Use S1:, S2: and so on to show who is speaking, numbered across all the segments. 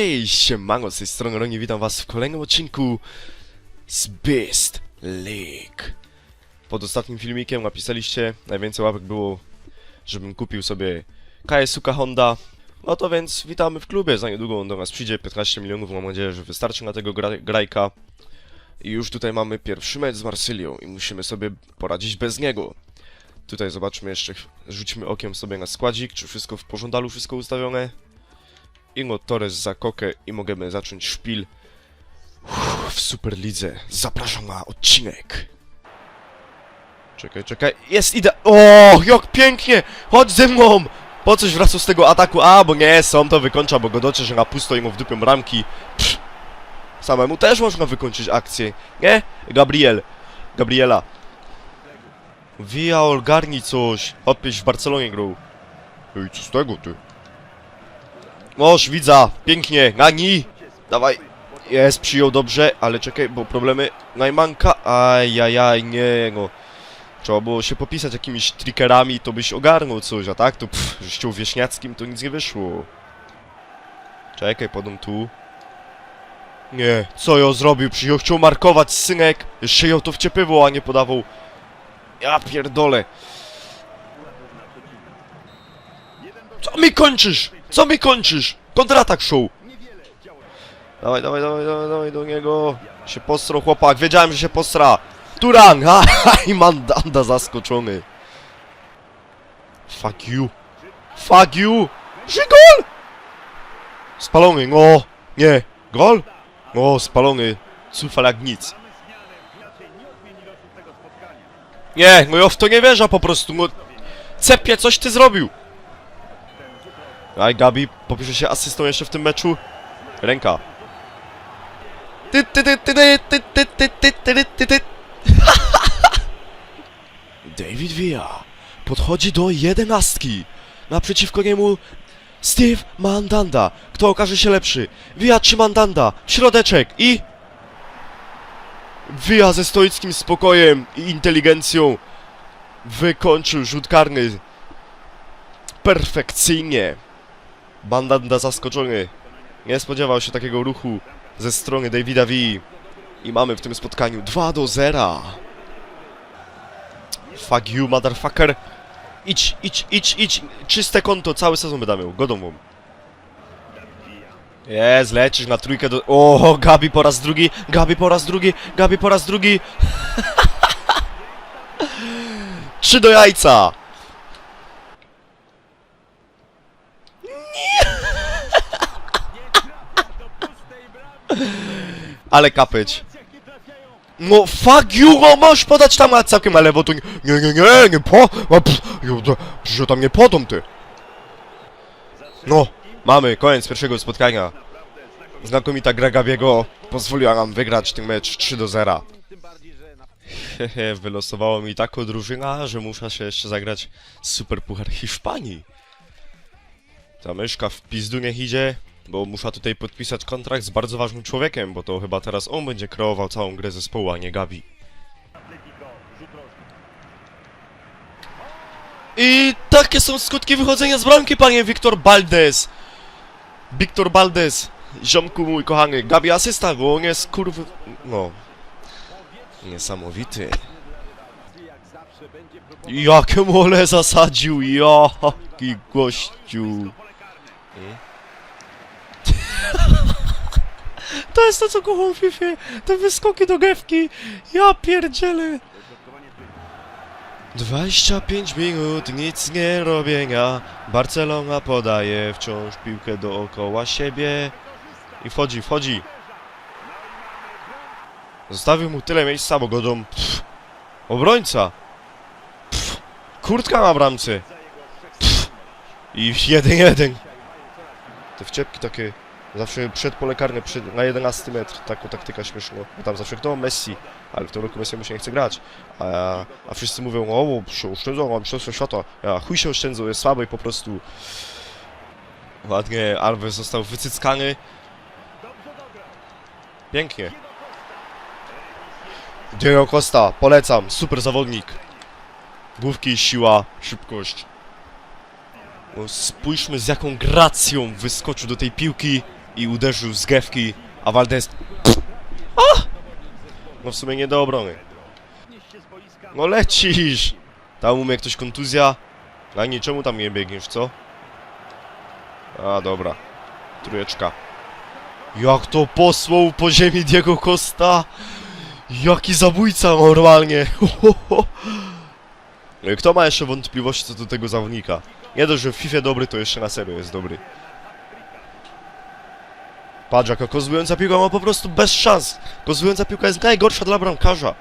S1: Hej, siemango, z tej strony Roni, witam was w kolejnym odcinku z Beast League. Pod ostatnim filmikiem napisaliście, najwięcej łapek było, żebym kupił sobie KSUK Honda. No to więc witamy w klubie, za niedługo on do nas przyjdzie, 15 milionów, mam nadzieję, że wystarczy na tego gra grajka. I już tutaj mamy pierwszy mecz z Marsylią i musimy sobie poradzić bez niego. Tutaj zobaczmy jeszcze, rzućmy okiem sobie na składzik, czy wszystko w pożądalu, wszystko ustawione. Ingo Torres za kokę i możemy zacząć szpil w Superlidze. Zapraszam na odcinek. Czekaj, czekaj. Jest ide... O, jak pięknie! Chodź ze mną! Po coś wracał z tego ataku? A, bo nie, są to wykończa, bo go dotrze, że na pusto i mu w dupę ramki. Pff. Samemu też można wykończyć akcję, nie? Gabriel. Gabriela. Via ogarnij coś. Hopieś w Barcelonie grał. Ej, co z tego, ty? Oż, widza, pięknie, Nani! Dawaj. Jest, przyjął dobrze, ale czekaj, bo problemy Najmanka. Ajajaj, nie no. Trzeba było się popisać jakimiś trickerami, to byś ogarnął coś, a tak to pff, ściął wieśniackim to nic nie wyszło. Czekaj, podą tu. Nie, co ją zrobił? Przyjął, chciał markować synek. Jeszcze ją to wciepywał, a nie podawał. Ja pierdolę. Co mi kończysz? Co mi kończysz? Kontratak show. Dawaj, dawaj, dawaj, dawaj, dawaj do niego. Się postrał chłopak, wiedziałem, że się postra. Turan, ha, ha, i Mandanda zaskoczony. Fuck you. Fuck you. Że gol! Spalony, no. Nie. Gol? O, spalony. Cufal jak nic. Nie, no ja w to nie wierzę po prostu, no. Cepie, coś ty zrobił. Aj, Gabi popisze się asystą jeszcze w tym meczu. Ręka. David Villa podchodzi do jedenastki. Naprzeciwko niemu Steve Mandanda. Kto okaże się lepszy? Villa czy Mandanda? Środeczek i... Villa ze stoickim spokojem i inteligencją wykończył rzut karny perfekcyjnie. Bandanda zaskoczony. Nie spodziewał się takiego ruchu ze strony Davida V. I mamy w tym spotkaniu 2 do 0. Fuck you, motherfucker. Idź, idź, idź, idź. Czyste konto, cały sezon będę miał. Godą Jest, lecisz na trójkę do... O, Gabi po raz drugi, Gabi po raz drugi, Gabi po raz drugi. Trzy do jajca. Ale kapeć. No fuck you, no możesz podać tam a całkiem na lewo, to nie, nie, nie, nie, nie po, a, pff, przecież tam nie podam ty. No, mamy, koniec pierwszego spotkania. Znakomita gra Gabiego pozwoliła nam wygrać ten mecz 3 do 0. Hehe, wylosowało mi taką drużyna, że muszę się jeszcze zagrać Super Puchar Hiszpanii. Ta myszka w pizdu niech idzie, bo muszę tutaj podpisać kontrakt z bardzo ważnym człowiekiem, bo to chyba teraz on będzie kreował całą grę zespołu, a nie Gabi. I takie są skutki wychodzenia z bramki, panie Wiktor Baldes! Wiktor Baldes, ziomku mój kochany, Gabi asysta, bo on jest kurwy... no... Niesamowity. Jakie mole zasadził, jaki gościu. To jest to, co kocham w FIFA. Te wyskoki do gewki. Ja pierdzielę. 25 minut, nic nie robienia. Barcelona podaje wciąż piłkę dookoła siebie. I wchodzi, wchodzi. Zostawił mu tyle miejsca, bo godą... Pff, obrońca. Pff, kurtka na bramce. Pff, I 1-1. Te wciepki takie... Zawsze przed pole karne, przed, na 11 metr, taką taktyka śmieszna. Bo tam zawsze kto? Messi. Ale w tym roku Messi mu się nie chce grać. A, a wszyscy mówią, o, się oszczędzą, mam mistrzostwo świata. Ja chuj się oszczędzą, jest słaby po prostu... Ładnie, Alves został wycyckany. Pięknie. Diego Costa, polecam, super zawodnik. Główki, siła, szybkość. No, spójrzmy z jaką gracją wyskoczył do tej piłki i uderzył z gewki, a Valdez... A! No w sumie nie do obrony. No lecisz! Tam u mnie ktoś kontuzja. A nie, czemu tam nie biegniesz, co? A, dobra. Trójeczka. Jak to posłał po ziemi Diego Costa? Jaki zabójca normalnie! No kto ma jeszcze wątpliwości co do tego zawodnika? Nie dość, że w FIFA dobry, to jeszcze na serio jest dobry. Patrz, jaka kozłująca piłka ma po prostu bez szans. Kozłująca piłka jest najgorsza dla bramkarza.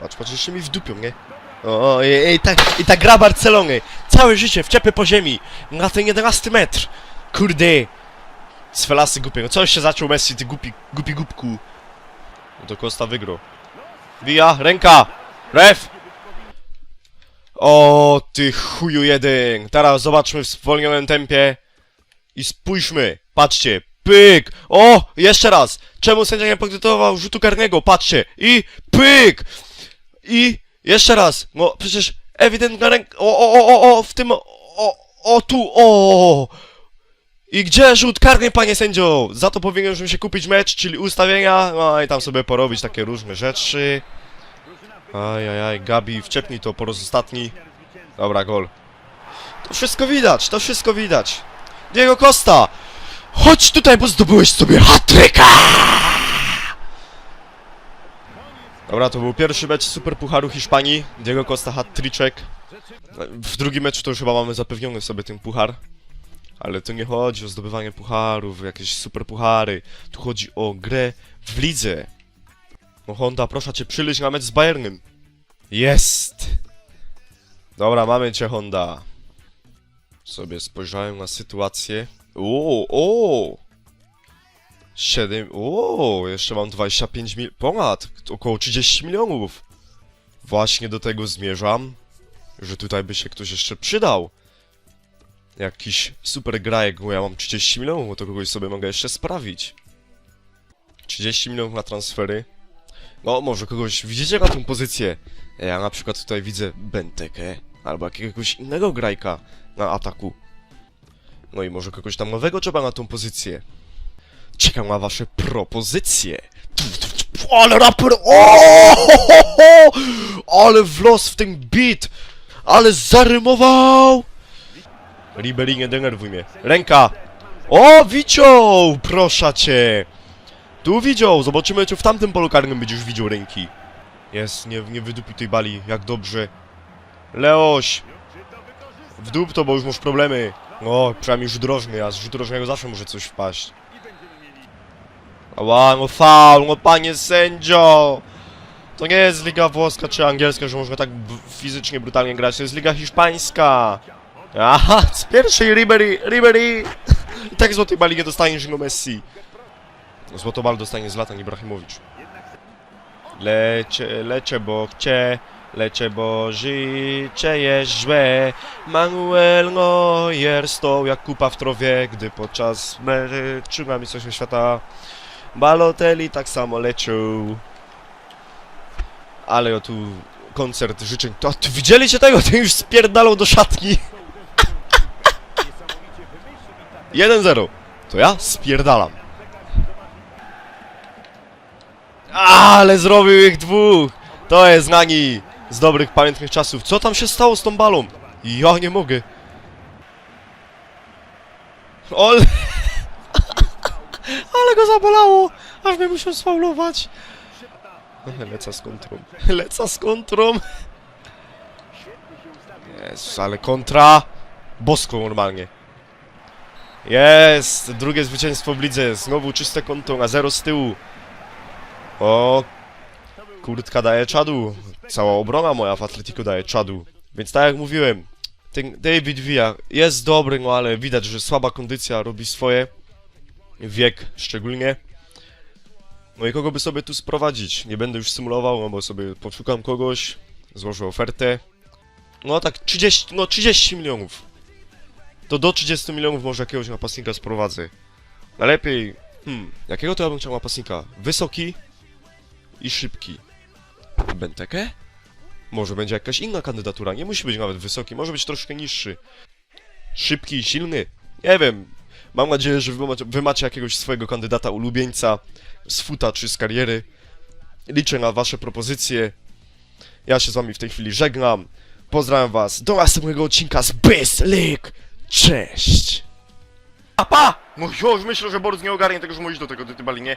S1: Patrz, patrz, jeszcze mi wdupią, nie? O, i, i, tak, i ta gra Barcelony. Całe życie wczepy po ziemi. Na ten 11 metr. Kurde. Z felasy głupiego. Co się zaczął Messi, ty głupi, głupi głupku. No to Costa wygrał. Wija, ręka! Ref! O, ty chuju jeden. Teraz zobaczmy w zwolnionym tempie. I spójrzmy. Patrzcie. Pyk! O! Jeszcze raz! Czemu sędzia nie podyktował rzutu karnego? Patrzcie! I pyk! I jeszcze raz! No przecież ewidentna ręka. O, o, o, o, o, w tym. O, o, tu, o! I gdzie rzut karny, panie sędzio? Za to powinienem się kupić mecz, czyli ustawienia. No i tam sobie porobić takie różne rzeczy. Ajajaj, Gabi, wczepnij to po raz ostatni. Dobra, gol. To wszystko widać, to wszystko widać. Diego Costa! Chodź tutaj, bo zdobyłeś sobie hatryka! Dobra, to był pierwszy mecz Superpucharu Hiszpanii. Diego Costa hat-triczek. W drugim meczu to już chyba mamy zapewniony sobie ten puchar. Ale tu nie chodzi o zdobywanie pucharów, jakieś superpuchary. Tu chodzi o grę w lidze. No Honda, proszę cię, przyleź na mecz z Bayernem. Jest! Dobra, mamy cię Honda. Sobie spojrzałem na sytuację. O, o! 7, o, jeszcze mam 25 mil, ponad, około 30 milionów. Właśnie do tego zmierzam, że tutaj by się ktoś jeszcze przydał. Jakiś super grajek, bo ja mam 30 milionów, to kogoś sobie mogę jeszcze sprawić. 30 milionów na transfery. No, może kogoś widzicie na tą pozycję. Ja na przykład tutaj widzę Bentekę, albo jakiegoś innego grajka na ataku. No i może kogoś tam nowego trzeba na tą pozycję. Czekam na wasze propozycje. Ale raper! O! Ale w los w ten beat! Ale zarymował! Ribery, nie denerwuj mnie. Ręka! O, widział! Proszę cię! Tu widział! Zobaczymy, czy w tamtym polu karnym będziesz widział ręki. Jest, nie, nie wydupił tej bali, jak dobrze. Leoś! W dup to, bo już masz problemy. No, przynajmniej rzut rożny, a z rzutu rożnego zawsze może coś wpaść. Ała, no faul, no panie sędzio! To nie jest liga włoska czy angielska, że można tak fizycznie brutalnie grać, to jest liga hiszpańska. Aha, z pierwszej Ribery, Ribery! I tak złotej bali nie dostaniesz no Messi. Złotą bal dostanie Zlatan Ibrahimowicz. Lecie, lecie, bo chcie, lecie, bo życie jest złe. Manuel Neuer stał jak kupa w trowie, gdy podczas meczu na Mistrzostwie Świata Balotelli tak samo leciał. Ale o tu koncert życzeń. To ty widzieliście tego? Ten już spierdalał do szatni. 1-0. To ja spierdalam. Ale zrobił ich dwóch. To jest Nani z dobrych pamiętnych czasów. Co tam się stało z tą balą? Ja nie mogę. Ole... Ale go zabolało! Aż mnie musiał sfaulować. Leca z kontrą. Leca z kontrą. Jezus, ale kontra. Bosko normalnie. Jest! Drugie zwycięstwo w lidze. Znowu czyste konto na zero z tyłu. O! Kurtka daje czadu. Cała obrona moja w Atletico daje czadu. Więc tak jak mówiłem, ten David Villa jest dobry, no ale widać, że słaba kondycja robi swoje. Wiek szczególnie. No i kogo by sobie tu sprowadzić? Nie będę już symulował, no bo sobie poszukam kogoś, złożę ofertę. No tak 30, no 30 milionów. To do 30 milionów może jakiegoś napastnika sprowadzę. Najlepiej, hmm, jakiego to ja bym chciał napastnika? Wysoki i szybki. Bentekę? Może będzie jakaś inna kandydatura, nie musi być nawet wysoki, może być troszkę niższy. Szybki i silny? Nie wiem. Mam nadzieję, że wy macie, wy macie jakiegoś swojego kandydata ulubieńca z futa czy z kariery. Liczę na wasze propozycje. Ja się z wami w tej chwili żegnam. Pozdrawiam was do następnego odcinka z League. Cześć! A pa! No już myślę, że Borys nie ogarnie tego, że mówisz do tego, ty, ty balinie.